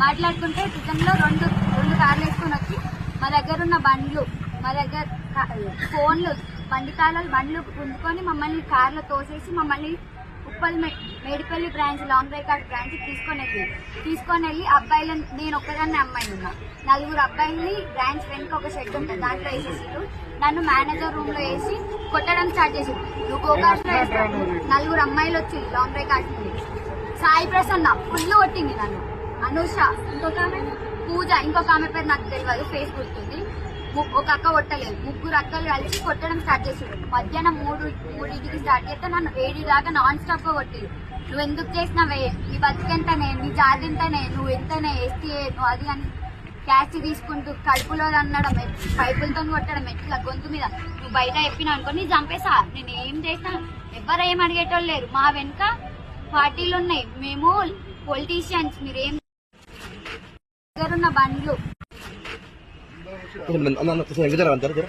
మాట్లాడుకుంటే లో రెండు రెండు కార్లు వేసుకొని వచ్చి మా దగ్గర ఉన్న బండ్లు మా దగ్గర ఫోన్లు బండి తాళాలు బండ్లు గుంజుకొని మమ్మల్ని కార్లో తోసేసి మమ్మల్ని ఉప్పల్ మేడిపల్లి బ్రాంచ్ లాంగ్ రైకార్డ్ బ్రాంచ్ తీసుకొని వెళ్ళి తీసుకొని వెళ్ళి అబ్బాయిలను నేను ఒక్కదాన్ని అమ్మాయిని ఉన్నా. నలుగురు అబ్బాయిల్ని బ్రాంచ్ వెనుక ఒక షెడ్ ఉంటుంది దాంట్లో వేసేసారు నన్ను మేనేజర్ రూమ్లో వేసి కొట్టడం స్టార్ట్ చేసారు నువ్వు లో వేస్తావు. నలుగురు అమ్మాయిలు వచ్చి లాంగ్ రైకార్డ్ నుండి సాయి ప్రసన్న ఫుల్ కొట్టింది నన్ను. అనుష ఇంకొక ఆమె? పూజ ఇంకొక ఆమె పేరు నాకు తెలియదు ఫేస్ గుర్తుంది ము- ఒక అక్క కొట్టలేదు. ముగ్గురు అక్కలు కలిసి కొట్టడం స్టార్ట్ చేసారు మధ్యాహ్నం మూడు మూడింటికి స్టార్ట్ చేస్తే నన్ను వేడి దాకా నాన్ స్టాప్గా కొట్టేది నువ్వు ఎందుకు చేసినావే? నీ బతికెంతనే? నీ జాతి ఎంతనే? నువ్వు ఎంతనే? ఎస్టీ నువ్వు అది అని క్యాస్ట్ తీసుకుంటూ కడుపులో అన్నడం పైపులతో కొట్టడం ఎట్లా గొంతు మీద. నువ్వు బయట చెప్పినా అనుకో చంపేసా? నేను ఏం చేసినా? ఎవరు ఏం అడిగేటోళ్ళు లేరు. మా వెనుక పార్టీలు ఉన్నాయి. మేము పొలిటీషియన్స్ మీరేం దగ్గరున్న బండ్లు కొంచెం అన్న కొంచెం ఎగ్గుతారా అంటారు